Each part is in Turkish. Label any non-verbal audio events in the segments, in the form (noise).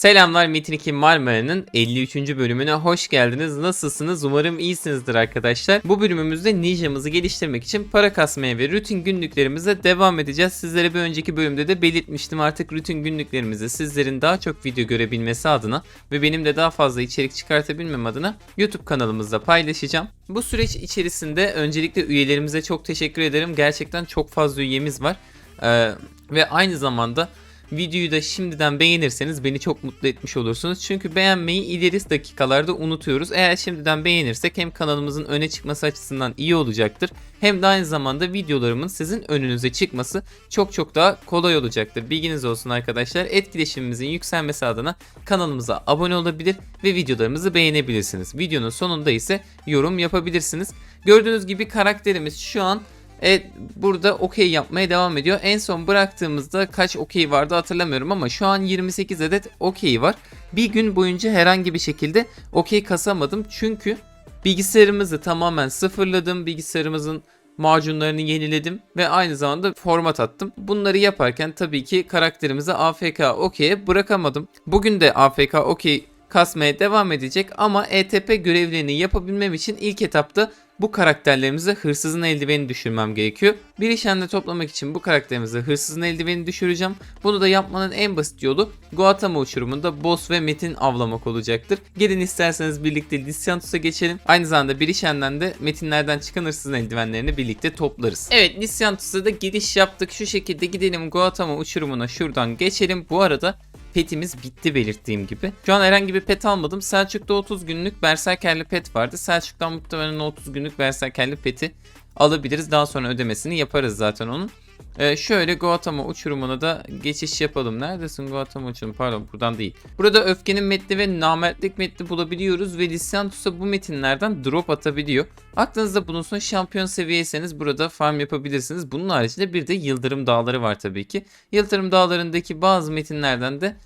Selamlar Metin 2 Marmara'nın 53. bölümüne hoş geldiniz. Nasılsınız? Umarım iyisinizdir arkadaşlar. Bu bölümümüzde ninjamızı geliştirmek için para kasmaya ve rutin günlüklerimize devam edeceğiz. Sizlere bir önceki bölümde de belirtmiştim artık rutin günlüklerimizi sizlerin daha çok video görebilmesi adına ve benim de daha fazla içerik çıkartabilmem adına YouTube kanalımızda paylaşacağım. Bu süreç içerisinde öncelikle üyelerimize çok teşekkür ederim. Gerçekten çok fazla üyemiz var. Ee, ve aynı zamanda Videoyu da şimdiden beğenirseniz beni çok mutlu etmiş olursunuz. Çünkü beğenmeyi ileri dakikalarda unutuyoruz. Eğer şimdiden beğenirsek hem kanalımızın öne çıkması açısından iyi olacaktır. Hem de aynı zamanda videolarımın sizin önünüze çıkması çok çok daha kolay olacaktır. Bilginiz olsun arkadaşlar. Etkileşimimizin yükselmesi adına kanalımıza abone olabilir ve videolarımızı beğenebilirsiniz. Videonun sonunda ise yorum yapabilirsiniz. Gördüğünüz gibi karakterimiz şu an Evet burada okey yapmaya devam ediyor. En son bıraktığımızda kaç okey vardı hatırlamıyorum ama şu an 28 adet okey var. Bir gün boyunca herhangi bir şekilde okey kasamadım. Çünkü bilgisayarımızı tamamen sıfırladım. Bilgisayarımızın macunlarını yeniledim ve aynı zamanda format attım. Bunları yaparken tabii ki karakterimizi AFK okey'e bırakamadım. Bugün de AFK okey kasmaya devam edecek ama ETP görevlerini yapabilmem için ilk etapta bu karakterlerimize hırsızın eldiveni düşürmem gerekiyor. Bir işenle toplamak için bu karakterimize hırsızın eldiveni düşüreceğim. Bunu da yapmanın en basit yolu Guatama uçurumunda boss ve metin avlamak olacaktır. Gelin isterseniz birlikte Lisyantus'a geçelim. Aynı zamanda bir işenden de metinlerden çıkan hırsızın eldivenlerini birlikte toplarız. Evet Lisyantus'a da giriş yaptık. Şu şekilde gidelim Guatama uçurumuna şuradan geçelim. Bu arada petimiz bitti belirttiğim gibi. Şu an herhangi bir pet almadım. Selçuk'ta 30 günlük berserkerli pet vardı. Selçuk'tan muhtemelen 30 günlük berserkerli peti alabiliriz. Daha sonra ödemesini yaparız zaten onun. Ee, şöyle Guatama uçurumuna da geçiş yapalım. Neredesin Guatama uçurumu? Pardon buradan değil. Burada öfkenin metni ve namertlik metni bulabiliyoruz ve Lissantus'a bu metinlerden drop atabiliyor. Aklınızda bulunsun şampiyon seviyeyseniz burada farm yapabilirsiniz. Bunun haricinde bir de Yıldırım Dağları var tabii ki. Yıldırım Dağları'ndaki bazı metinlerden de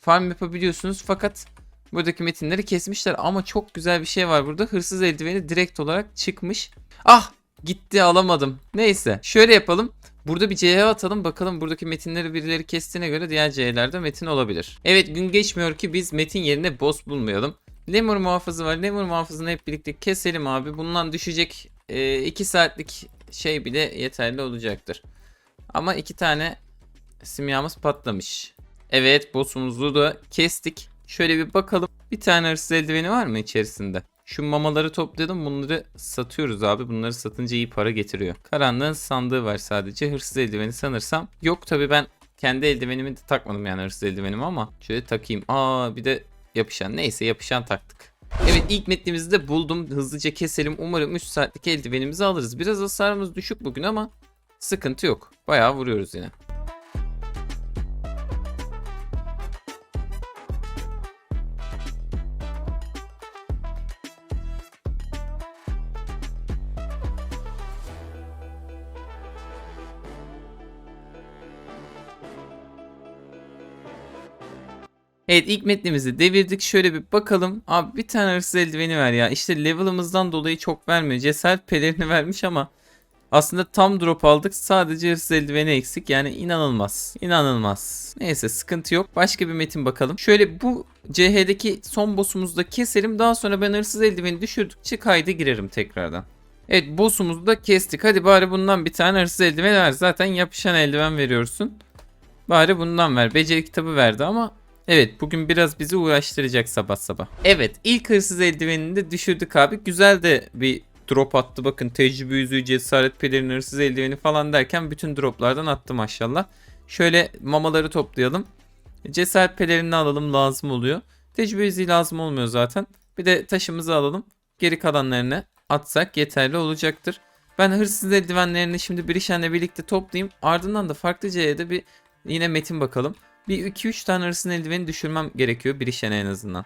farm yapabiliyorsunuz fakat buradaki metinleri kesmişler ama çok güzel bir şey var burada. Hırsız eldiveni direkt olarak çıkmış. Ah gitti alamadım. Neyse şöyle yapalım. Burada bir CH atalım bakalım buradaki metinleri birileri kestiğine göre diğer CH'lerde metin olabilir. Evet gün geçmiyor ki biz metin yerine boss bulmayalım. Lemur muhafızı var. Lemur muhafızını hep birlikte keselim abi. Bundan düşecek 2 saatlik şey bile yeterli olacaktır. Ama iki tane simyamız patlamış. Evet boss'umuzu da kestik. Şöyle bir bakalım. Bir tane hırsız eldiveni var mı içerisinde? Şu mamaları topladım. Bunları satıyoruz abi. Bunları satınca iyi para getiriyor. Karanlığın sandığı var sadece. Hırsız eldiveni sanırsam. Yok tabi ben kendi eldivenimi de takmadım yani hırsız eldivenimi ama. Şöyle takayım. Aa bir de yapışan. Neyse yapışan taktık. Evet ilk metnimizi de buldum. Hızlıca keselim. Umarım 3 saatlik eldivenimizi alırız. Biraz hasarımız düşük bugün ama sıkıntı yok. Bayağı vuruyoruz yine. Evet ilk metnimizi devirdik. Şöyle bir bakalım. Abi bir tane hırsız eldiveni ver ya. İşte level'ımızdan dolayı çok vermiyor. Cesaret pelerini (laughs) vermiş ama aslında tam drop aldık. Sadece hırsız eldiveni eksik. Yani inanılmaz. İnanılmaz. Neyse sıkıntı yok. Başka bir metin bakalım. Şöyle bu CH'deki son boss'umuzu da keselim. Daha sonra ben hırsız eldiveni düşürdükçe kayda girerim tekrardan. Evet boss'umuzu da kestik. Hadi bari bundan bir tane hırsız eldiven ver. Zaten yapışan eldiven veriyorsun. Bari bundan ver. Beceri kitabı verdi ama Evet bugün biraz bizi uğraştıracak sabah sabah. Evet ilk hırsız eldivenini de düşürdük abi. Güzel de bir drop attı bakın tecrübe yüzüğü cesaret pelerini hırsız eldiveni falan derken bütün droplardan attı maşallah. Şöyle mamaları toplayalım. Cesaret pelerini alalım lazım oluyor. Tecrübe yüzüğü lazım olmuyor zaten. Bir de taşımızı alalım. Geri kalanlarını atsak yeterli olacaktır. Ben hırsız eldivenlerini şimdi Brişen'le birlikte toplayayım. Ardından da farklı C'ye bir yine metin bakalım. Bir 2-3 tane arasının eldiveni düşürmem gerekiyor bir işene en azından.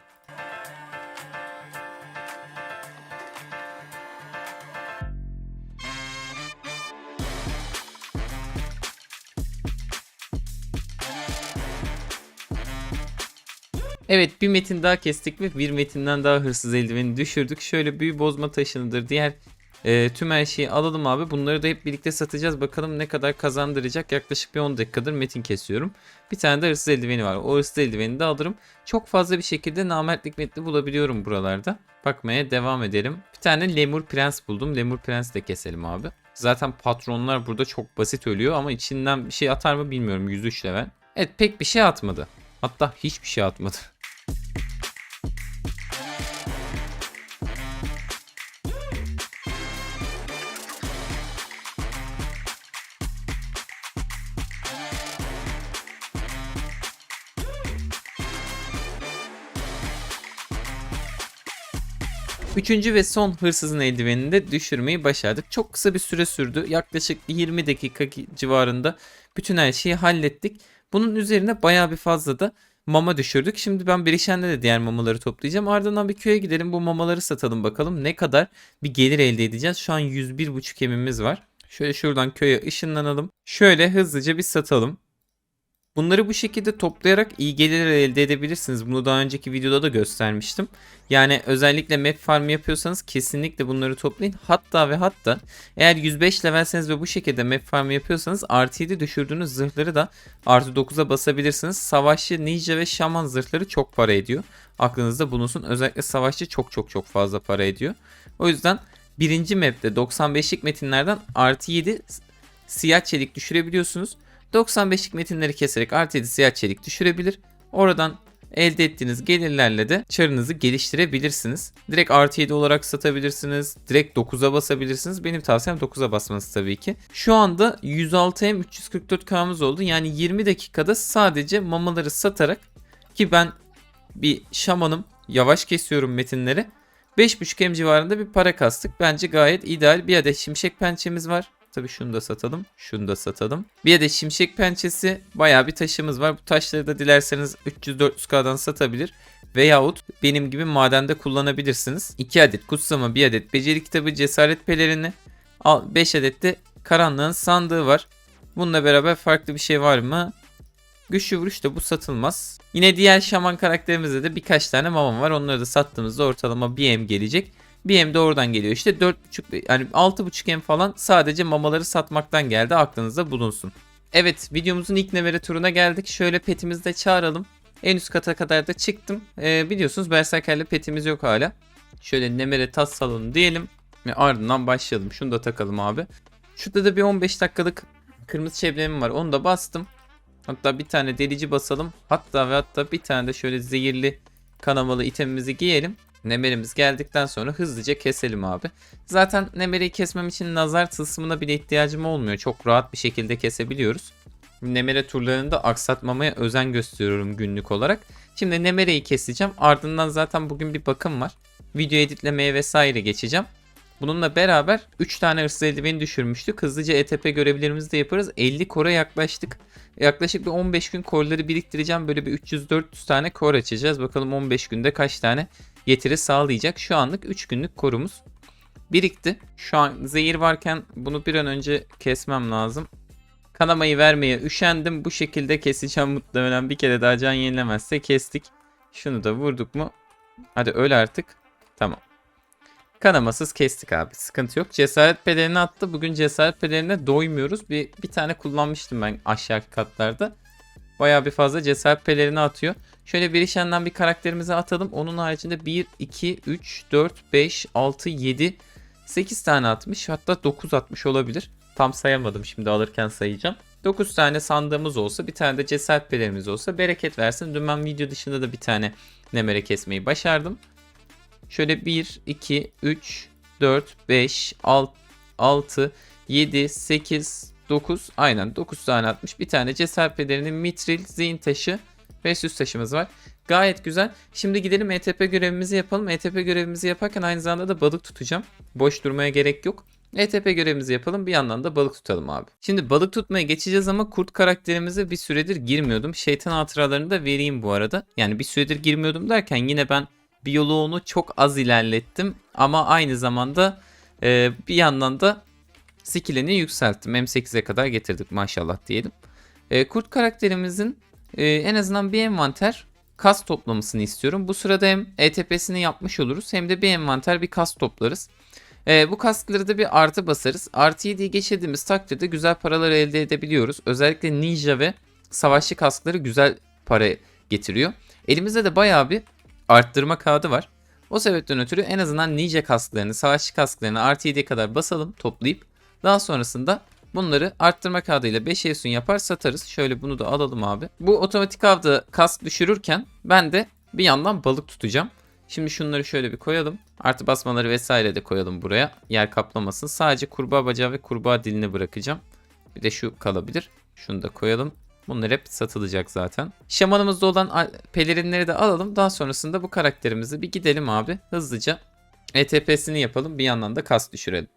Evet bir metin daha kestik ve bir metinden daha hırsız eldiveni düşürdük. Şöyle büyü bozma taşınıdır. Diğer Ee, tüm her şeyi alalım abi. Bunları da hep birlikte satacağız. Bakalım ne kadar kazandıracak. Yaklaşık bir 10 dakikadır metin kesiyorum. Bir tane de hırsız eldiveni var. O hırsız eldiveni de alırım. Çok fazla bir şekilde namertlik metni bulabiliyorum buralarda. Bakmaya devam edelim. Bir tane Lemur Prens buldum. Lemur Prens de keselim abi. Zaten patronlar burada çok basit ölüyor ama içinden bir şey atar mı bilmiyorum. 103 level. Evet pek bir şey atmadı. Hatta hiçbir şey atmadı. Üçüncü ve son hırsızın eldivenini de düşürmeyi başardık. Çok kısa bir süre sürdü. Yaklaşık 20 dakika civarında bütün her şeyi hallettik. Bunun üzerine bayağı bir fazla da mama düşürdük. Şimdi ben Berişen'de de diğer mamaları toplayacağım. Ardından bir köye gidelim bu mamaları satalım bakalım ne kadar bir gelir elde edeceğiz. Şu an 101,5 emimiz var. Şöyle şuradan köye ışınlanalım. Şöyle hızlıca bir satalım. Bunları bu şekilde toplayarak iyi gelirler elde edebilirsiniz. Bunu daha önceki videoda da göstermiştim. Yani özellikle map farm yapıyorsanız kesinlikle bunları toplayın. Hatta ve hatta eğer 105 levelseniz ve bu şekilde map farm yapıyorsanız artı 7 düşürdüğünüz zırhları da artı 9'a basabilirsiniz. Savaşçı, ninja ve şaman zırhları çok para ediyor. Aklınızda bulunsun. Özellikle savaşçı çok çok çok fazla para ediyor. O yüzden birinci map'te 95'lik metinlerden artı 7 siyah çelik düşürebiliyorsunuz. 95'lik metinleri keserek artı 7 siyah çelik düşürebilir. Oradan elde ettiğiniz gelirlerle de çarınızı geliştirebilirsiniz. Direkt artı 7 olarak satabilirsiniz. Direkt 9'a basabilirsiniz. Benim tavsiyem 9'a basmanız tabii ki. Şu anda 106M 344K'mız oldu. Yani 20 dakikada sadece mamaları satarak ki ben bir şamanım yavaş kesiyorum metinleri. 5.5M civarında bir para kastık. Bence gayet ideal. Bir adet şimşek pençemiz var. Tabii şunu da satalım. Şunu da satalım. Bir de şimşek pençesi bayağı bir taşımız var. Bu taşları da dilerseniz 300-400k'dan satabilir. Veyahut benim gibi madende kullanabilirsiniz. 2 adet kutsama, 1 adet beceri kitabı, cesaret pelerini, 5 adet de karanlığın sandığı var. Bununla beraber farklı bir şey var mı? Güçlü vuruş da bu satılmaz. Yine diğer şaman karakterimizde de birkaç tane mamam var. Onları da sattığımızda ortalama 1 M gelecek. Bir M de oradan geliyor. İşte 4.5 yani 6.5 M falan sadece mamaları satmaktan geldi. Aklınızda bulunsun. Evet videomuzun ilk nevere turuna geldik. Şöyle petimizi de çağıralım. En üst kata kadar da çıktım. Ee, biliyorsunuz Berserker'le petimiz yok hala. Şöyle nemere tas salonu diyelim. Ve ardından başlayalım. Şunu da takalım abi. Şurada da bir 15 dakikalık kırmızı çevrelim var. Onu da bastım. Hatta bir tane delici basalım. Hatta ve hatta bir tane de şöyle zehirli kanamalı itemimizi giyelim. Nemerimiz geldikten sonra hızlıca keselim abi. Zaten Nemere'yi kesmem için nazar tılsımına bile ihtiyacım olmuyor. Çok rahat bir şekilde kesebiliyoruz. Nemere turlarını da aksatmamaya özen gösteriyorum günlük olarak. Şimdi Nemere'yi keseceğim. Ardından zaten bugün bir bakım var. Video editlemeye vesaire geçeceğim. Bununla beraber 3 tane hırsız eldiveni düşürmüştük. Hızlıca ETP görevlerimizi de yaparız. 50 kora yaklaştık. Yaklaşık bir 15 gün korları biriktireceğim. Böyle bir 300-400 tane kor açacağız. Bakalım 15 günde kaç tane getiri sağlayacak. Şu anlık 3 günlük korumuz birikti. Şu an zehir varken bunu bir an önce kesmem lazım. Kanamayı vermeye üşendim. Bu şekilde keseceğim muhtemelen. Bir kere daha can yenilemezse kestik. Şunu da vurduk mu? Hadi öl artık. Tamam. Kanamasız kestik abi. Sıkıntı yok. Cesaret pelerini attı. Bugün cesaret pelerine doymuyoruz. Bir, bir tane kullanmıştım ben aşağı katlarda. Baya bir fazla cesaret pelerini atıyor. Şöyle bir işenden bir karakterimize atalım. Onun haricinde 1, 2, 3, 4, 5, 6, 7, 8 tane atmış. Hatta 9 atmış olabilir. Tam sayamadım şimdi alırken sayacağım. 9 tane sandığımız olsa bir tane de cesaret pelerimiz olsa bereket versin. Dün ben video dışında da bir tane nemere kesmeyi başardım. Şöyle 1, 2, 3, 4, 5, 6, 7, 8, 9. Aynen 9 tane atmış. Bir tane cesaret pelerinin mitril, zihin taşı ve süs taşımız var. Gayet güzel. Şimdi gidelim ETP görevimizi yapalım. ETP görevimizi yaparken aynı zamanda da balık tutacağım. Boş durmaya gerek yok. ETP görevimizi yapalım bir yandan da balık tutalım abi. Şimdi balık tutmaya geçeceğiz ama kurt karakterimize bir süredir girmiyordum. Şeytan hatıralarını da vereyim bu arada. Yani bir süredir girmiyordum derken yine ben biyoloğunu çok az ilerlettim. Ama aynı zamanda e, bir yandan da skillini yükselttim. M8'e kadar getirdik maşallah diyelim. E, kurt karakterimizin e, en azından bir envanter kas toplamasını istiyorum. Bu sırada hem ETP'sini yapmış oluruz hem de bir envanter bir kas toplarız. Ee, bu kaskları da bir artı basarız. Artı 7'yi geçirdiğimiz takdirde güzel paralar elde edebiliyoruz. Özellikle ninja ve savaşçı kaskları güzel para getiriyor. Elimizde de bayağı bir arttırma kağıdı var. O sebepten ötürü en azından ninja kasklarını, savaşçı kasklarını artı 7'ye kadar basalım toplayıp daha sonrasında bunları arttırma kağıdıyla 5 Esun yapar satarız. Şöyle bunu da alalım abi. Bu otomatik avda kask düşürürken ben de bir yandan balık tutacağım. Şimdi şunları şöyle bir koyalım. Artı basmaları vesaire de koyalım buraya. Yer kaplamasın. Sadece kurbağa bacağı ve kurbağa dilini bırakacağım. Bir de şu kalabilir. Şunu da koyalım. Bunlar hep satılacak zaten. Şamanımızda olan pelerinleri de alalım. Daha sonrasında bu karakterimizi bir gidelim abi. Hızlıca ETP'sini yapalım. Bir yandan da kas düşürelim.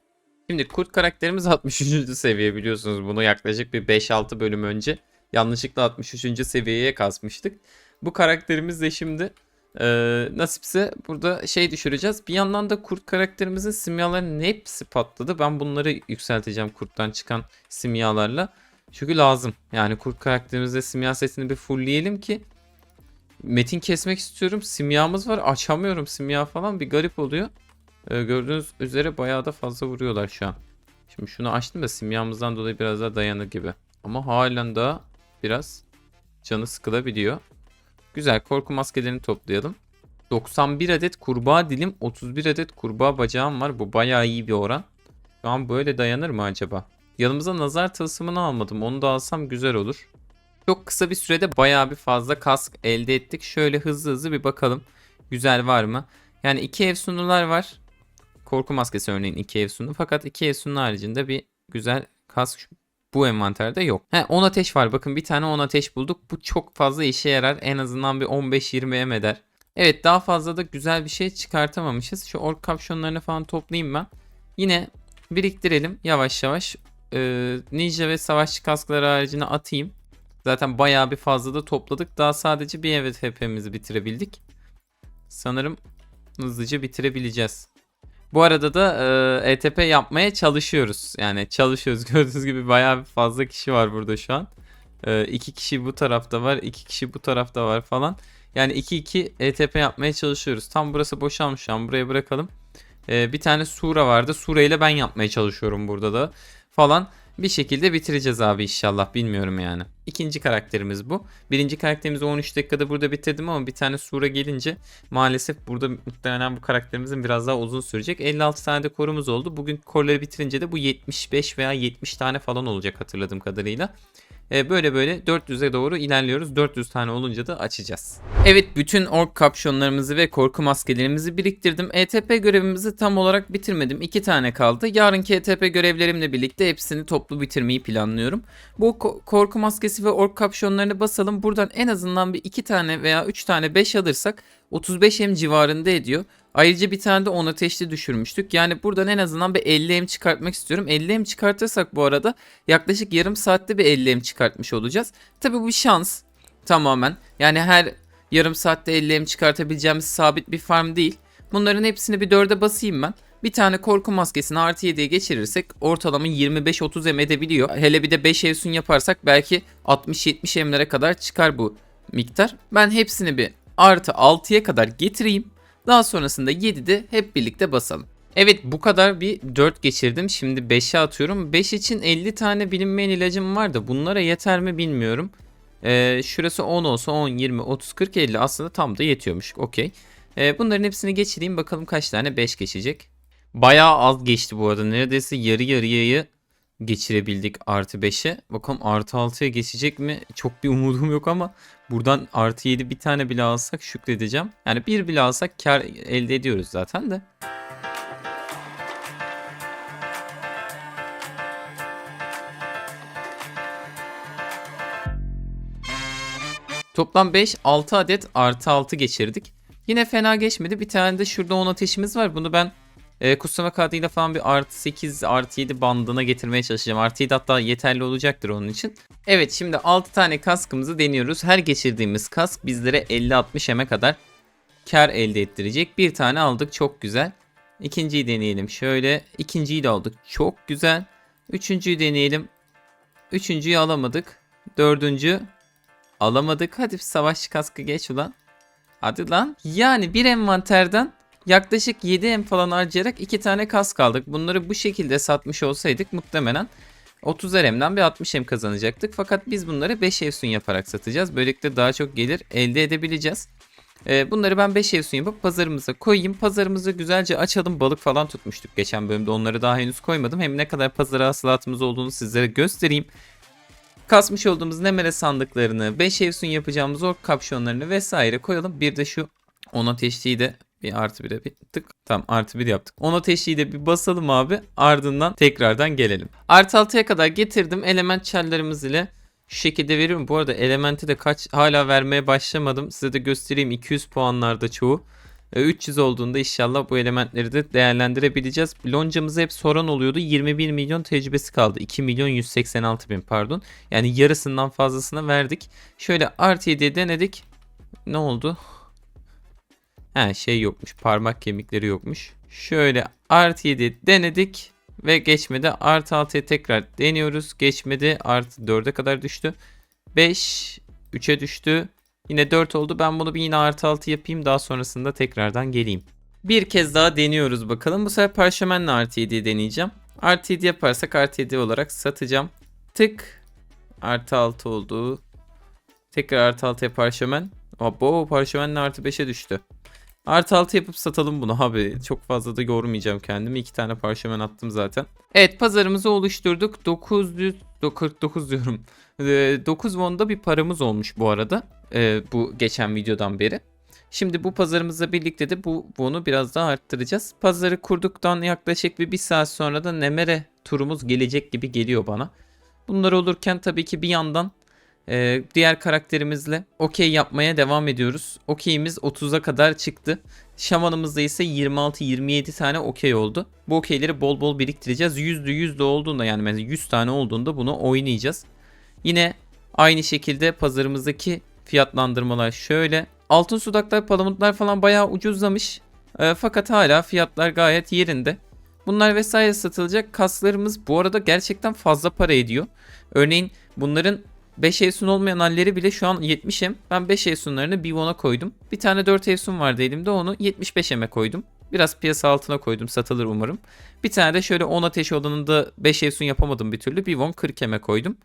Şimdi kurt karakterimiz (laughs) 63. seviye biliyorsunuz. Bunu yaklaşık bir 5-6 bölüm önce yanlışlıkla 63. seviyeye kasmıştık. Bu karakterimiz de şimdi ee, nasipse burada şey düşüreceğiz. Bir yandan da kurt karakterimizin simyalarının hepsi patladı. Ben bunları yükselteceğim kurttan çıkan simyalarla. Çünkü lazım. Yani kurt karakterimizde simya setini bir fullleyelim ki metin kesmek istiyorum. Simyamız var. Açamıyorum simya falan. Bir garip oluyor. Ee, gördüğünüz üzere bayağı da fazla vuruyorlar şu an. Şimdi şunu açtım da simyamızdan dolayı biraz daha dayanır gibi. Ama halen daha biraz canı sıkılabiliyor. Güzel korku maskelerini toplayalım. 91 adet kurbağa dilim, 31 adet kurbağa bacağım var. Bu bayağı iyi bir oran. Şu an böyle dayanır mı acaba? Yanımıza nazar tılsımını almadım. Onu da alsam güzel olur. Çok kısa bir sürede bayağı bir fazla kask elde ettik. Şöyle hızlı hızlı bir bakalım. Güzel var mı? Yani iki ev sunular var. Korku maskesi örneğin iki ev sunu. Fakat iki ev sunun haricinde bir güzel kask bu envanterde yok. He 10 ateş var. Bakın bir tane 10 ateş bulduk. Bu çok fazla işe yarar. En azından bir 15-20 em eder. Evet daha fazla da güzel bir şey çıkartamamışız. Şu ork kapşonlarını falan toplayayım ben. Yine biriktirelim yavaş yavaş. Ee, ninja ve savaşçı kaskları haricine atayım. Zaten bayağı bir fazla da topladık. Daha sadece bir evet hepimizi bitirebildik. Sanırım hızlıca bitirebileceğiz. Bu arada da e, ETP yapmaya çalışıyoruz. Yani çalışıyoruz. (laughs) Gördüğünüz gibi bayağı fazla kişi var burada şu an. E, iki kişi bu tarafta var. iki kişi bu tarafta var falan. Yani 2-2 ETP yapmaya çalışıyoruz. Tam burası boşalmış şu an. Buraya bırakalım. E, bir tane Sura vardı. Sura ile ben yapmaya çalışıyorum burada da. Falan. Bir şekilde bitireceğiz abi inşallah. Bilmiyorum yani. İkinci karakterimiz bu. Birinci karakterimizi 13 dakikada burada bitirdim ama bir tane Sura gelince maalesef burada muhtemelen bu karakterimizin biraz daha uzun sürecek. 56 tane de korumuz oldu. Bugün korları bitirince de bu 75 veya 70 tane falan olacak hatırladığım kadarıyla. Ee, böyle böyle 400'e doğru ilerliyoruz. 400 tane olunca da açacağız. Evet bütün ork kapşonlarımızı ve korku maskelerimizi biriktirdim. ETP görevimizi tam olarak bitirmedim. 2 tane kaldı. Yarınki ETP görevlerimle birlikte hepsini toplu bitirmeyi planlıyorum. Bu ko- korku maskesi ve ork kapşonlarını basalım. Buradan en azından bir 2 tane veya 3 tane 5 alırsak 35 M civarında ediyor. Ayrıca bir tane de 10 ateşli düşürmüştük. Yani buradan en azından bir 50 M çıkartmak istiyorum. 50 M çıkartırsak bu arada yaklaşık yarım saatte bir 50 M çıkartmış olacağız. Tabi bu bir şans tamamen. Yani her yarım saatte 50 M çıkartabileceğimiz sabit bir farm değil. Bunların hepsini bir dörde basayım ben. Bir tane korku maskesini artı 7'ye geçirirsek ortalama 25-30 M edebiliyor. Hele bir de 5 evsun yaparsak belki 60-70 M'lere kadar çıkar bu miktar. Ben hepsini bir artı 6'ya kadar getireyim. Daha sonrasında 7'de hep birlikte basalım. Evet bu kadar bir 4 geçirdim. Şimdi 5'e atıyorum. 5 için 50 tane bilinmeyen ilacım var da bunlara yeter mi bilmiyorum. Ee, şurası 10 olsa 10, 20, 30, 40, 50 aslında tam da yetiyormuş. Okey. Ee, bunların hepsini geçireyim bakalım kaç tane 5 geçecek. Bayağı az geçti bu arada. Neredeyse yarı yarıyayı geçirebildik artı 5'e. Bakalım artı 6'ya geçecek mi? Çok bir umudum yok ama buradan artı 7 bir tane bile alsak şükredeceğim. Yani bir bile alsak kar elde ediyoruz zaten de. Toplam 5, 6 adet artı 6 geçirdik. Yine fena geçmedi. Bir tane de şurada 10 ateşimiz var. Bunu ben e, kutsama kartıyla falan bir artı 8, artı 7 bandına getirmeye çalışacağım. Artı 7 hatta yeterli olacaktır onun için. Evet şimdi 6 tane kaskımızı deniyoruz. Her geçirdiğimiz kask bizlere 50-60 eme kadar kar elde ettirecek. Bir tane aldık çok güzel. İkinciyi deneyelim şöyle. İkinciyi de aldık çok güzel. Üçüncüyü deneyelim. Üçüncüyü alamadık. Dördüncü alamadık. Hadi savaşçı kaskı geç ulan. Hadi lan. Yani bir envanterden Yaklaşık 7M falan harcayarak 2 tane kask aldık. Bunları bu şekilde satmış olsaydık muhtemelen 30 RM'den bir 60M kazanacaktık. Fakat biz bunları 5 Efsun yaparak satacağız. Böylelikle daha çok gelir elde edebileceğiz. Ee, bunları ben 5 Efsun yapıp pazarımıza koyayım. Pazarımızı güzelce açalım. Balık falan tutmuştuk geçen bölümde. Onları daha henüz koymadım. Hem ne kadar pazara hasılatımız olduğunu sizlere göstereyim. Kasmış olduğumuz nemere sandıklarını, 5 Efsun yapacağımız ork kapşonlarını vesaire koyalım. Bir de şu 10 ateşliği de bir artı bire bir tık. Tamam artı bir yaptık. 10 ateşliği de bir basalım abi. Ardından tekrardan gelelim. Artı 6'ya kadar getirdim. Element çellerimiz ile şu şekilde veriyorum. Bu arada elementi de kaç hala vermeye başlamadım. Size de göstereyim 200 puanlarda çoğu. E, 300 olduğunda inşallah bu elementleri de değerlendirebileceğiz. Loncamıza hep soran oluyordu. 21 milyon tecrübesi kaldı. 2 milyon 186 bin pardon. Yani yarısından fazlasına verdik. Şöyle artı 7'ye denedik. Ne oldu? He şey yokmuş. Parmak kemikleri yokmuş. Şöyle artı 7 denedik. Ve geçmedi. Artı 6'ya tekrar deniyoruz. Geçmedi. Artı 4'e kadar düştü. 5 3'e düştü. Yine 4 oldu. Ben bunu bir yine artı 6 yapayım. Daha sonrasında tekrardan geleyim. Bir kez daha deniyoruz bakalım. Bu sefer parşömenle artı 7'yi deneyeceğim. Artı 7 yaparsak artı 7 olarak satacağım. Tık. Artı 6 oldu. Tekrar artı 6'ya parşömen. Abo parşömenle artı 5'e düştü. Artı 6 yapıp satalım bunu abi. Çok fazla da yormayacağım kendimi. İki tane parşömen attım zaten. Evet pazarımızı oluşturduk. 900 49 diyorum. 9 won'da bir paramız olmuş bu arada. Ee, bu geçen videodan beri. Şimdi bu pazarımızla birlikte de bu bunu biraz daha arttıracağız. Pazarı kurduktan yaklaşık bir, bir saat sonra da Nemere turumuz gelecek gibi geliyor bana. Bunlar olurken tabii ki bir yandan ee, diğer karakterimizle okey yapmaya devam ediyoruz. Okeyimiz 30'a kadar çıktı. Şamanımızda ise 26-27 tane okey oldu. Bu okeyleri bol bol biriktireceğiz. Yüzde yüzde olduğunda yani mesela 100 tane olduğunda bunu oynayacağız. Yine aynı şekilde pazarımızdaki fiyatlandırmalar şöyle. Altın sudaklar, palamutlar falan bayağı ucuzlamış. Ee, fakat hala fiyatlar gayet yerinde. Bunlar vesaire satılacak kaslarımız bu arada gerçekten fazla para ediyor. Örneğin bunların 5 Efsun olmayan halleri bile şu an 70'em. Ben 5 Efsunlarını bir won'a koydum. Bir tane 4 Efsun vardı elimde onu 75'eme koydum. Biraz piyasa altına koydum satılır umarım. Bir tane de şöyle 10 ateş olanında 5 Efsun yapamadım bir türlü. Bir won 40 eme koydum.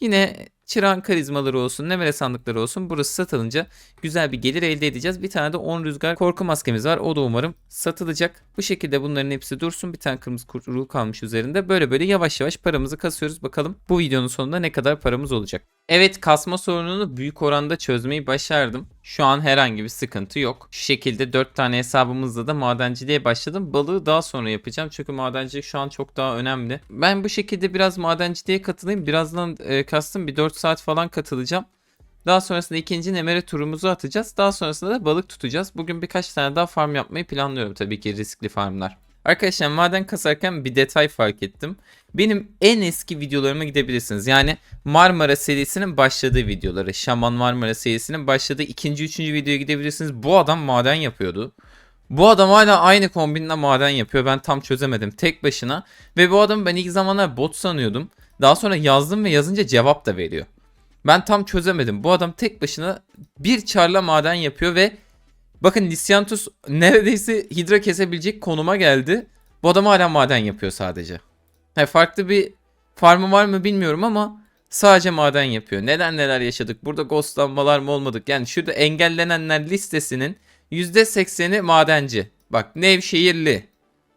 Yine çırağın karizmaları olsun, nemere sandıkları olsun burası satılınca güzel bir gelir elde edeceğiz. Bir tane de 10 rüzgar korku maskemiz var. O da umarım satılacak. Bu şekilde bunların hepsi dursun. Bir tane kırmızı kuyruğu kalmış üzerinde. Böyle böyle yavaş yavaş paramızı kasıyoruz. Bakalım bu videonun sonunda ne kadar paramız olacak. Evet kasma sorununu büyük oranda çözmeyi başardım. Şu an herhangi bir sıkıntı yok. Şu şekilde 4 tane hesabımızla da madenciliğe başladım. Balığı daha sonra yapacağım. Çünkü madencilik şu an çok daha önemli. Ben bu şekilde biraz madenciliğe katılayım. Birazdan e, kastım bir 4 saat falan katılacağım. Daha sonrasında ikinci nemere turumuzu atacağız. Daha sonrasında da balık tutacağız. Bugün birkaç tane daha farm yapmayı planlıyorum tabii ki riskli farmlar. Arkadaşlar maden kasarken bir detay fark ettim. Benim en eski videolarıma gidebilirsiniz. Yani Marmara serisinin başladığı videoları. Şaman Marmara serisinin başladığı ikinci, üçüncü videoya gidebilirsiniz. Bu adam maden yapıyordu. Bu adam hala aynı kombinle maden yapıyor. Ben tam çözemedim tek başına. Ve bu adamı ben ilk zamanlar bot sanıyordum. Daha sonra yazdım ve yazınca cevap da veriyor. Ben tam çözemedim. Bu adam tek başına bir çarla maden yapıyor ve bakın Lisiantus neredeyse hidra kesebilecek konuma geldi. Bu adam hala maden yapıyor sadece. He, farklı bir farmı var mı bilmiyorum ama sadece maden yapıyor. Neden neler yaşadık? Burada ghostlanmalar mı olmadık? Yani şurada engellenenler listesinin %80'i madenci. Bak Nevşehirli.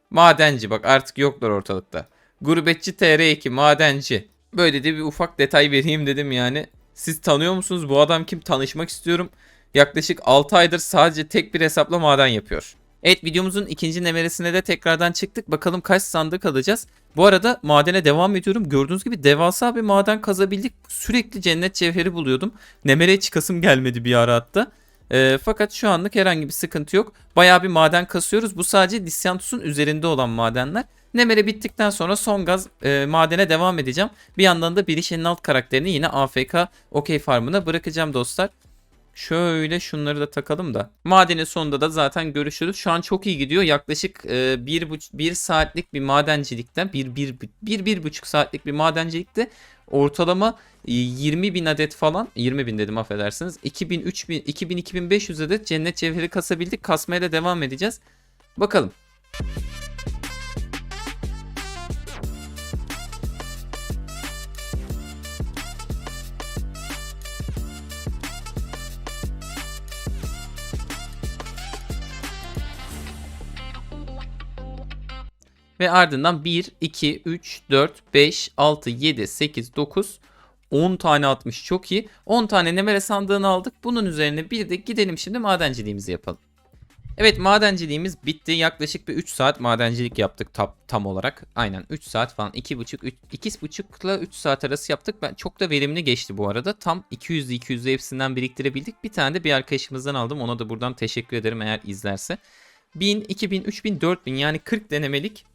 Madenci bak artık yoklar ortalıkta. Gurbetçi TR2 madenci. Böyle de bir ufak detay vereyim dedim yani. Siz tanıyor musunuz? Bu adam kim? Tanışmak istiyorum. Yaklaşık 6 aydır sadece tek bir hesapla maden yapıyor. Evet videomuzun ikinci nemeresine de tekrardan çıktık. Bakalım kaç sandık alacağız. Bu arada madene devam ediyorum. Gördüğünüz gibi devasa bir maden kazabildik. Sürekli cennet cevheri buluyordum. Nemereye çıkasım gelmedi bir ara hatta. E, fakat şu anlık herhangi bir sıkıntı yok. Bayağı bir maden kasıyoruz. Bu sadece Disyantus'un üzerinde olan madenler. Nemere bittikten sonra son gaz e, madene devam edeceğim. Bir yandan da Bilişen'in alt karakterini yine AFK OK farmına bırakacağım dostlar. Şöyle şunları da takalım da. Madenin sonunda da zaten görüşürüz. Şu an çok iyi gidiyor. Yaklaşık e, bir, buç- bir saatlik bir madencilikten bir, bir, bir, bir buçuk saatlik bir madencilikte ortalama e, 20 bin adet falan 20 bin dedim affedersiniz. 2000, 3000, 2000, 2500 adet cennet cevheri kasabildik. Kasmaya da devam edeceğiz. Bakalım. Ve ardından 1, 2, 3, 4, 5, 6, 7, 8, 9, 10 tane atmış. Çok iyi. 10 tane nemere sandığını aldık. Bunun üzerine bir de gidelim şimdi madenciliğimizi yapalım. Evet madenciliğimiz bitti. Yaklaşık bir 3 saat madencilik yaptık tam, tam olarak. Aynen 3 saat falan 2,5 2,5 ile 3 saat arası yaptık. Ben çok da verimli geçti bu arada. Tam 200 200 hepsinden biriktirebildik. Bir tane de bir arkadaşımızdan aldım. Ona da buradan teşekkür ederim eğer izlerse. 1000, 2000, 3000, 4000 yani 40 denemelik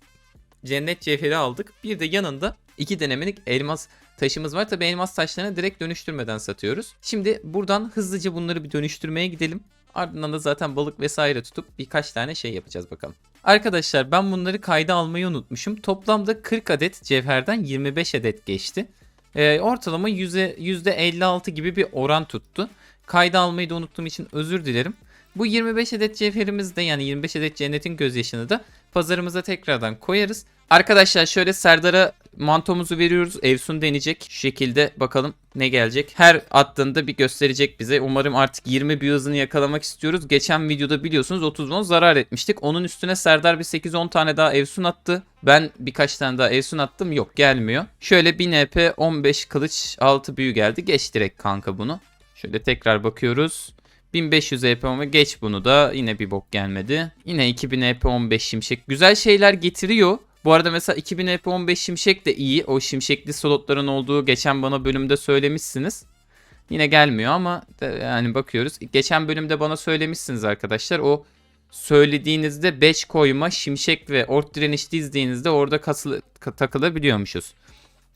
cennet cevheri aldık. Bir de yanında 2 denemelik elmas taşımız var. Tabi elmas taşlarını direkt dönüştürmeden satıyoruz. Şimdi buradan hızlıca bunları bir dönüştürmeye gidelim. Ardından da zaten balık vesaire tutup birkaç tane şey yapacağız bakalım. Arkadaşlar ben bunları kayda almayı unutmuşum. Toplamda 40 adet cevherden 25 adet geçti. Ee, ortalama yüze- %56 gibi bir oran tuttu. Kayda almayı da unuttuğum için özür dilerim. Bu 25 adet cevherimiz de yani 25 adet cennetin gözyaşını da pazarımıza tekrardan koyarız. Arkadaşlar şöyle Serdar'a mantomuzu veriyoruz. Evsun deneyecek. Şu şekilde bakalım ne gelecek. Her attığında bir gösterecek bize. Umarım artık 20 bir yakalamak istiyoruz. Geçen videoda biliyorsunuz 30 won zarar etmiştik. Onun üstüne Serdar bir 8-10 tane daha Evsun attı. Ben birkaç tane daha Evsun attım. Yok gelmiyor. Şöyle 1000 EP 15 kılıç 6 büyü geldi. Geç direkt kanka bunu. Şöyle tekrar bakıyoruz. 1500 EP ama geç bunu da yine bir bok gelmedi. Yine 2000 EP 15 şimşek. Güzel şeyler getiriyor. Bu arada mesela 2000 EP 15 şimşek de iyi. O şimşekli slotların olduğu geçen bana bölümde söylemişsiniz. Yine gelmiyor ama yani bakıyoruz. Geçen bölümde bana söylemişsiniz arkadaşlar. O söylediğinizde 5 koyma, şimşek ve ort direniş dizdiğinizde orada kasılı, ka- takılabiliyormuşuz.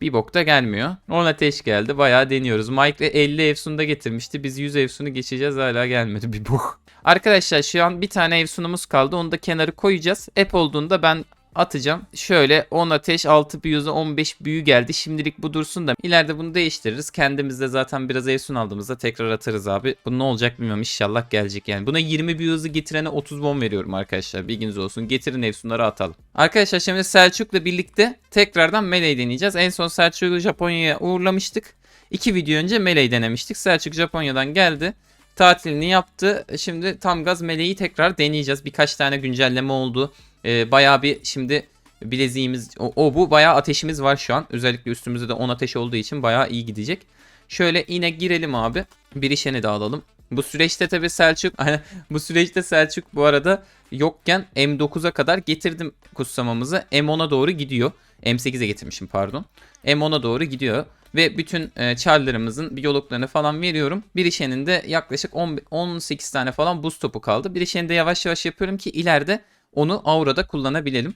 Bir bok da gelmiyor. 10 ateş geldi. Bayağı deniyoruz. Mike 50 Efsun'da getirmişti. Biz 100 Efsun'u geçeceğiz. Hala gelmedi bir bok. Arkadaşlar şu an bir tane Efsun'umuz kaldı. Onu da kenarı koyacağız. Ep olduğunda ben atacağım. Şöyle 10 ateş 6 büyüze 15 büyü geldi. Şimdilik bu dursun da ileride bunu değiştiririz. Kendimiz de zaten biraz Efsun aldığımızda tekrar atarız abi. Bu ne olacak bilmiyorum. İnşallah gelecek yani. Buna 20 büyü hızı getirene 30 won veriyorum arkadaşlar. Bilginiz olsun. Getirin Efsunları atalım. Arkadaşlar şimdi Selçuk'la birlikte tekrardan Melee deneyeceğiz. En son Selçuk'u Japonya'ya uğurlamıştık. İki video önce Melee denemiştik. Selçuk Japonya'dan geldi. Tatilini yaptı. Şimdi tam gaz Melee'yi tekrar deneyeceğiz. Birkaç tane güncelleme oldu. Ee, bayağı bir şimdi bileziğimiz o, o bu bayağı ateşimiz var şu an. Özellikle üstümüzde de 10 ateş olduğu için bayağı iyi gidecek. Şöyle yine girelim abi. Bir işeni de alalım. Bu süreçte tabi Selçuk (laughs) bu süreçte Selçuk bu arada yokken M9'a kadar getirdim kutsamamızı. M10'a doğru gidiyor. M8'e getirmişim pardon. M10'a doğru gidiyor. Ve bütün e, çarlarımızın biyologlarını falan veriyorum. Bir işenin de yaklaşık 10, 18 tane falan buz topu kaldı. Bir işeni de yavaş yavaş yapıyorum ki ileride onu aurada kullanabilelim.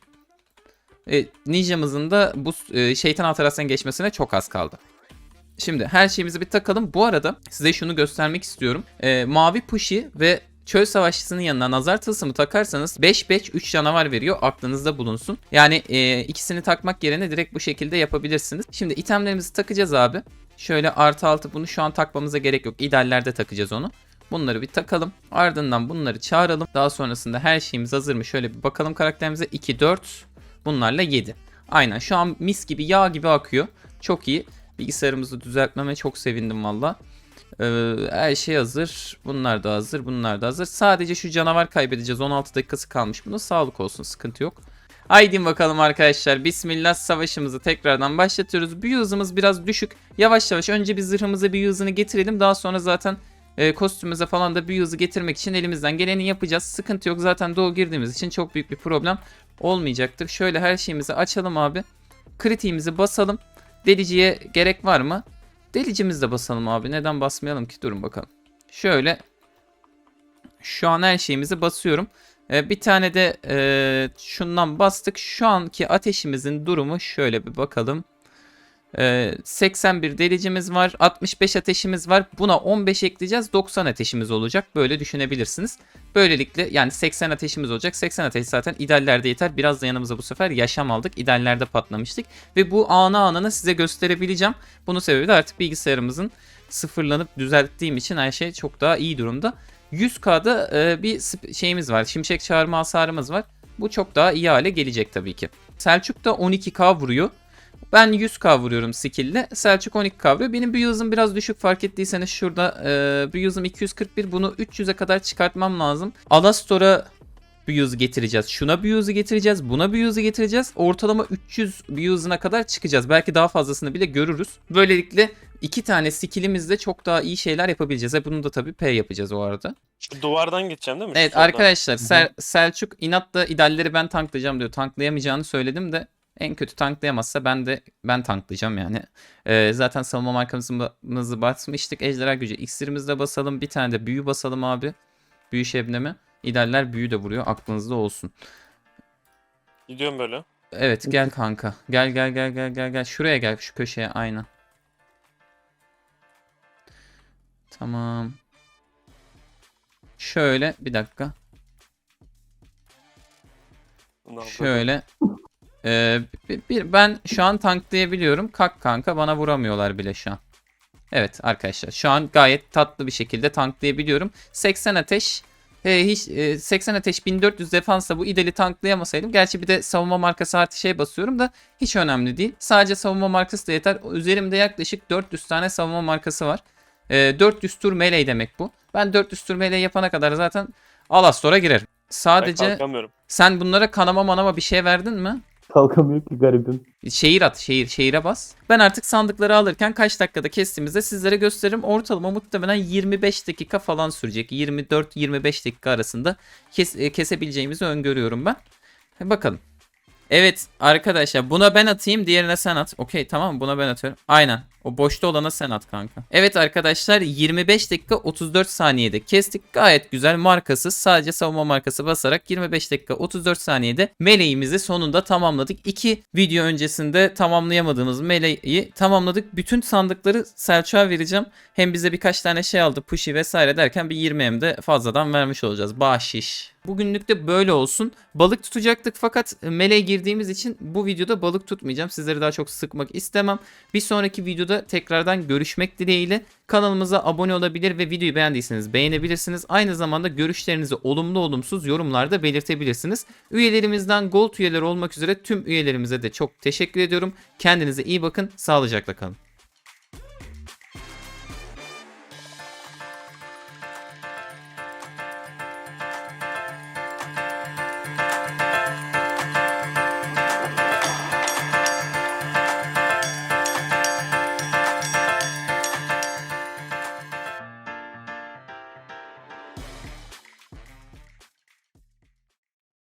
E, ninjamızın da bu e, şeytan alterasyon geçmesine çok az kaldı. Şimdi her şeyimizi bir takalım. Bu arada size şunu göstermek istiyorum. E, mavi pushy ve çöl savaşçısının yanına nazar tılsımı takarsanız 5 5 3 canavar veriyor. Aklınızda bulunsun. Yani e, ikisini takmak yerine direkt bu şekilde yapabilirsiniz. Şimdi itemlerimizi takacağız abi. Şöyle artı altı bunu şu an takmamıza gerek yok. İdeallerde takacağız onu. Bunları bir takalım. Ardından bunları çağıralım. Daha sonrasında her şeyimiz hazır mı? Şöyle bir bakalım karakterimize. 2, 4. Bunlarla 7. Aynen şu an mis gibi yağ gibi akıyor. Çok iyi. Bilgisayarımızı düzeltmeme çok sevindim valla. Ee, her şey hazır. Bunlar da hazır. Bunlar da hazır. Sadece şu canavar kaybedeceğiz. 16 dakikası kalmış. Buna sağlık olsun. Sıkıntı yok. Haydi bakalım arkadaşlar. Bismillah savaşımızı tekrardan başlatıyoruz. Büyü hızımız biraz düşük. Yavaş yavaş önce bir zırhımıza büyü hızını getirelim. Daha sonra zaten e, kostümümüze falan da büyü hızı getirmek için elimizden geleni yapacağız. Sıkıntı yok. Zaten doğu girdiğimiz için çok büyük bir problem olmayacaktır. Şöyle her şeyimizi açalım abi. Kritiğimizi basalım. Deliciye gerek var mı? Delicimizi de basalım abi. Neden basmayalım ki? Durun bakalım. Şöyle. Şu an her şeyimizi basıyorum. Ee, bir tane de e, şundan bastık. Şu anki ateşimizin durumu şöyle bir bakalım. Ee, 81 delicimiz var. 65 ateşimiz var. Buna 15 ekleyeceğiz. 90 ateşimiz olacak. Böyle düşünebilirsiniz. Böylelikle yani 80 ateşimiz olacak. 80 ateş zaten ideallerde yeter. Biraz da yanımıza bu sefer yaşam aldık. İdeallerde patlamıştık. Ve bu anı anına size gösterebileceğim. Bunun sebebi de artık bilgisayarımızın sıfırlanıp düzelttiğim için her şey çok daha iyi durumda. 100K'da e, bir şeyimiz var. Şimşek çağırma hasarımız var. Bu çok daha iyi hale gelecek tabii ki. Selçuk da 12K vuruyor. Ben 100k vuruyorum skill'le. Selçuk 12k vuruyor. Benim hızım biraz düşük fark ettiyseniz şurada e, hızım 241. Bunu 300'e kadar çıkartmam lazım. Alastor'a hızı getireceğiz. Şuna hızı getireceğiz. Buna hızı getireceğiz. Ortalama 300 büyü hızına kadar çıkacağız. Belki daha fazlasını bile görürüz. Böylelikle iki tane skillimizle çok daha iyi şeyler yapabileceğiz. Ve bunu da tabii P yapacağız o arada. Şu duvardan geçeceğim değil mi? Şu Evet soldan. arkadaşlar Sel- Selçuk inatla idalleri ben tanklayacağım diyor. Tanklayamayacağını söyledim de en kötü tanklayamazsa ben de ben tanklayacağım yani. Ee, zaten savunma markamızı basmıştık. Ejderha gücü iksirimizi de basalım. Bir tane de büyü basalım abi. Büyü şebnemi. İdaller büyü de vuruyor. Aklınızda olsun. Gidiyorum böyle. Evet gel kanka. Gel gel gel gel gel gel. Şuraya gel şu köşeye aynen. Tamam. Şöyle bir dakika. Şöyle. Ee, bir, bir- ben şu an tanklayabiliyorum. Kalk kanka bana vuramıyorlar bile şu an. Evet arkadaşlar şu an gayet tatlı bir şekilde tanklayabiliyorum. 80 ateş e, hiç e, 80 ateş 1400 defansla bu ideli tanklayamasaydım. Gerçi bir de savunma markası artı şey basıyorum da hiç önemli değil. Sadece savunma markası da yeter. Üzerimde yaklaşık 400 tane savunma markası var. E, 400 tur melee demek bu. Ben 400 tur melee yapana kadar zaten Alastor'a girerim. Sadece sen bunlara kanama manama bir şey verdin mi? Kalkamıyor ki garibim. Şehir at, şehir, şehire bas. Ben artık sandıkları alırken kaç dakikada kestiğimizde sizlere gösteririm. Ortalama muhtemelen 25 dakika falan sürecek. 24-25 dakika arasında kes, e, kesebileceğimizi öngörüyorum ben. E, Bakalım. Evet arkadaşlar buna ben atayım diğerine sen at. Okey tamam buna ben atıyorum. Aynen o boşta olana sen at kanka. Evet arkadaşlar 25 dakika 34 saniyede kestik. Gayet güzel markasız sadece savunma markası basarak 25 dakika 34 saniyede meleğimizi sonunda tamamladık. İki video öncesinde tamamlayamadığımız meleği tamamladık. Bütün sandıkları Selçuk'a vereceğim. Hem bize birkaç tane şey aldı pushy vesaire derken bir 20 hem de fazladan vermiş olacağız. Bahşiş. Bugünlük de böyle olsun. Balık tutacaktık fakat meleğe girdiğimiz için bu videoda balık tutmayacağım. Sizleri daha çok sıkmak istemem. Bir sonraki videoda tekrardan görüşmek dileğiyle. Kanalımıza abone olabilir ve videoyu beğendiyseniz beğenebilirsiniz. Aynı zamanda görüşlerinizi olumlu olumsuz yorumlarda belirtebilirsiniz. Üyelerimizden Gold üyeleri olmak üzere tüm üyelerimize de çok teşekkür ediyorum. Kendinize iyi bakın. Sağlıcakla kalın.